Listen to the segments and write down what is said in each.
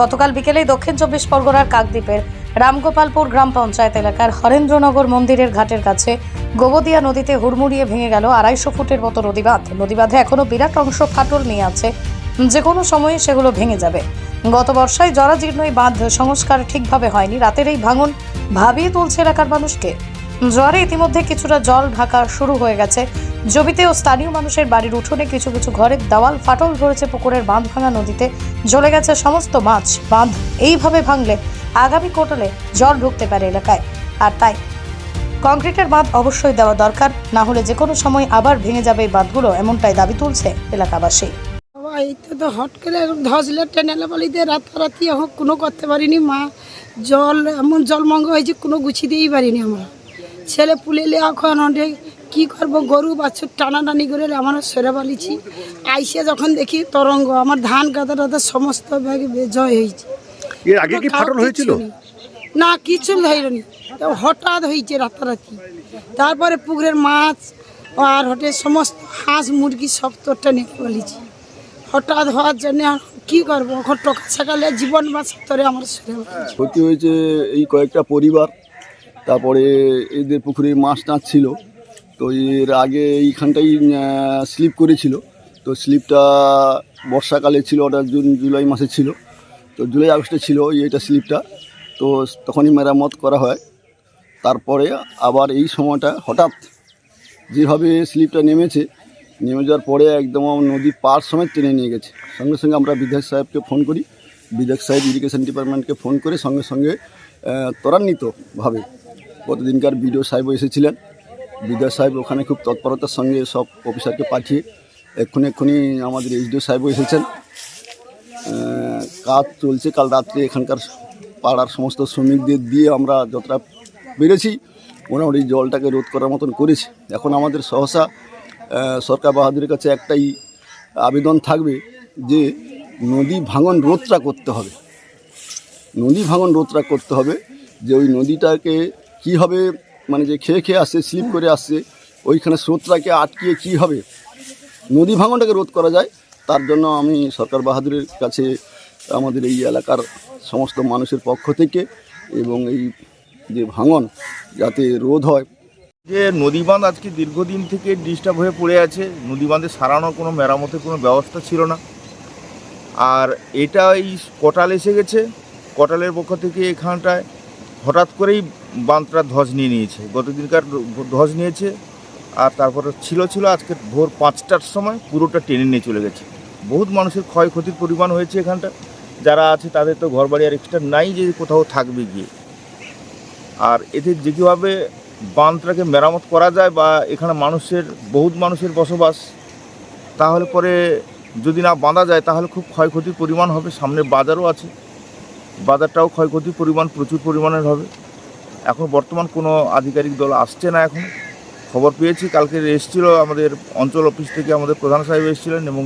গতকাল বিকেলে দক্ষিণ চব্বিশ পরগনার কাকদ্বীপের রামগোপালপুর গ্রাম পঞ্চায়েত এলাকার হরেন্দ্রনগর মন্দিরের ঘাটের কাছে গোবদিয়া নদীতে হুড়মুড়িয়ে ভেঙে গেল আড়াইশো ফুটের মতো নদীবাঁধ। নদীবাঁধে এখনও বিরাট অংশ ফাটল নিয়ে আছে। যে কোনো সময়ে সেগুলো ভেঙে যাবে। গত বর্ষায় জরাজীর্ণ এই বাঁধ সংস্কার ঠিকভাবে হয়নি। রাতের এই ভাঙন ভাবিয়ে তুলছে এলাকার মানুষকে। জ্বরে ইতিমধ্যে কিছুটা জল ঢাকা শুরু হয়ে গেছে। জমিতে ও স্থানীয় মানুষের বাড়ির উঠোনে কিছু কিছু ঘরের দেওয়াল ফাটল ধরেছে পুকুরের বাঁধ ভাঙা নদীতে। জ্বলে গেছে সমস্ত মাছ, বাঁধ। এইভাবে ভাঙলে আগামী কোটালে জল ঢুকতে পারে এলাকায়। আর তাই কংক্রিটের বাঁধ অবশ্যই দেওয়া দরকার, না হলে যে কোনো সময় আবার ভেঙে যাবে এই বাঁধগুলো, এমনটাই দাবি তুলছে এলাকাবাসী। তো হট করে ধসলে টেনেলে বলিতে রাতারাতি এখন কোনো করতে পারিনি মা। জল, এমন জলমঙ্গ হয়েছে, কোনো গুছিয়ে দিয়েই পারিনি আমরা। ছেলে পুলেলে এখন অনেক কী করব? গরু বাছুর টানাটানি করে আমরা সেরে পালিছি আইসে যখন দেখি তরঙ্গ আমার ধান গাদা টাদা সমস্ত ব্যাগ জয় হয়েছে। এর আগে কি ফাটল হয়েছিল? না কিছু ধরেনি তো হঠাৎ হয়েছে রাতারাতি। তারপরে পুকুরের মাছ আর হটে সমস্ত হাঁস মুরগি সব তো টেনে বলেছি হঠাৎ হওয়ার জন্য কি করব? এখন টাকা ছাকালে জীবন বাঁচার তরে আমার। ক্ষতি হয়েছে এই কয়েকটা পরিবার। তারপরে এদের পুকুরে মাছ টাছ ছিল তো এর আগে এইখানটাই স্লিপ করেছিল। তো স্লিপটা বর্ষাকালে ছিল, ওটা জুন, জুলাই মাসে ছিল। তো জুলাই আগস্টে ছিল এইটা স্লিপটা। তো তখনই মেরামত করা হয়। তারপরে আবার এই সময়টা হঠাৎ যেভাবে স্লিপটা নেমেছে, নেমে যাওয়ার পরে একদম নদী পার সমেত টেনে নিয়ে গেছে। সঙ্গে সঙ্গে আমরা বিধায়ক সাহেবকে ফোন করি। বিধায়ক সাহেব ইরিগেশন ডিপার্টমেন্টকে ফোন করে সঙ্গে সঙ্গে ত্বরান্বিতভাবে গতদিনকার বিডিও সাহেব এসেছিলেন। বিডিও সাহেব ওখানে খুব তৎপরতার সঙ্গে সব অফিসারকে পাঠিয়ে এক্ষুনি এক্ষুনি আমাদের এইচডিও সাহেবও এসেছেন। কাজ চলছে, কাল রাত্রে এখানকার পাড়ার সমস্ত শ্রমিকদের দিয়ে আমরা যতটা পেরেছি, মোটামুটি জলটাকে রোধ করার মতন করেছি। এখন আমাদের সহসা সরকার বাহাদুরের কাছে একটাই আবেদন থাকবে যে নদী ভাঙন রোধটা করতে হবে। নদী ভাঙন রোধটা করতে হবে যে ওই নদীটাকে কীভাবে মানে যে খেয়ে খেয়ে আসছে, স্লিপ করে আসছে, ওইখানে স্রোতটাকে আটকিয়ে কী হবে? নদী ভাঙনটাকে রোধ করা যায়। তার জন্য আমি সরকার বাহাদুরের কাছে আমাদের এই এলাকার সমস্ত মানুষের পক্ষ থেকে এবং এই যে ভাঙন, যাতে রোধ হয়। যে নদী বাঁধ আজকে দীর্ঘদিন থেকে ডিস্টার্ব হয়ে পড়ে আছে। নদী বাঁধে সারানোর কোনো মেরামতের কোনো ব্যবস্থা ছিল না। আর এটা এই কটাল এসে গেছে। কটালের পক্ষ থেকে এখানটায় হঠাৎ করেই বাঁধটা ধস নিয়ে নিয়েছে। গতদিনকার ধস নিয়েছে আর তারপরে ছিল ছিল, আজকে ভোর পাঁচটার সময় পুরোটা টেনে নিয়ে চলে গেছে। বহুত মানুষের ক্ষয়ক্ষতির পরিমাণ হয়েছে এখানটা। যারা আছে তাদের তো ঘরবাড়ি আর এক্সট্রা নাই যে কোথাও থাকবে গিয়ে। আর এতে যে কীভাবে বাঁধটাকে মেরামত করা যায় বা এখানে মানুষের, বহুত মানুষের বসবাস, তাহলে পরে যদি না বাঁধা যায় তাহলে খুব ক্ষয়ক্ষতির পরিমাণ হবে। সামনে বাজারও আছে। বাজারটাও ক্ষয়ক্ষতির পরিমাণ, প্রচুর পরিমাণের হবে। এখন বর্তমান কোনো আধিকারিক দল আসছে না এখন। খবর পেয়েছি, কালকে এসেছিল আমাদের অঞ্চল অফিস থেকে আমাদের প্রধান সাহেব এসেছিলেন এবং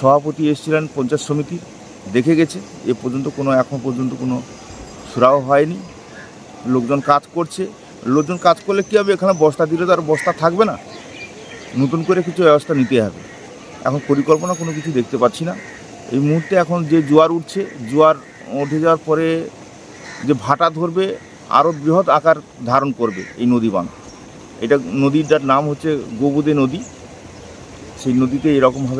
সভাপতি এসেছিলেন পঞ্চায়েত সমিতি। দেখে গেছে, এ পর্যন্ত কোনো, এখন পর্যন্ত কোনো সুরাও হয়নি। লোকজন কাজ করছে। লোকজন কাজ করলে কী হবে? এখানে বস্তা দিলে তো আর বস্তা থাকবে না। নতুন করে কিছু ব্যবস্থা নিতে হবে। এখন পরিকল্পনা কোনো কিছু দেখতে পাচ্ছি না। এই মুহূর্তে এখন যে জোয়ার উঠছে, জোয়ার উঠে যাওয়ার পরে যে ভাটা ধরবে আরও বৃহৎ আকার ধারণ করবে এই নদী বাঁধ এটা নদীটার নাম হচ্ছে গোবুদে নদী। সেই নদীতে এরকমভাবে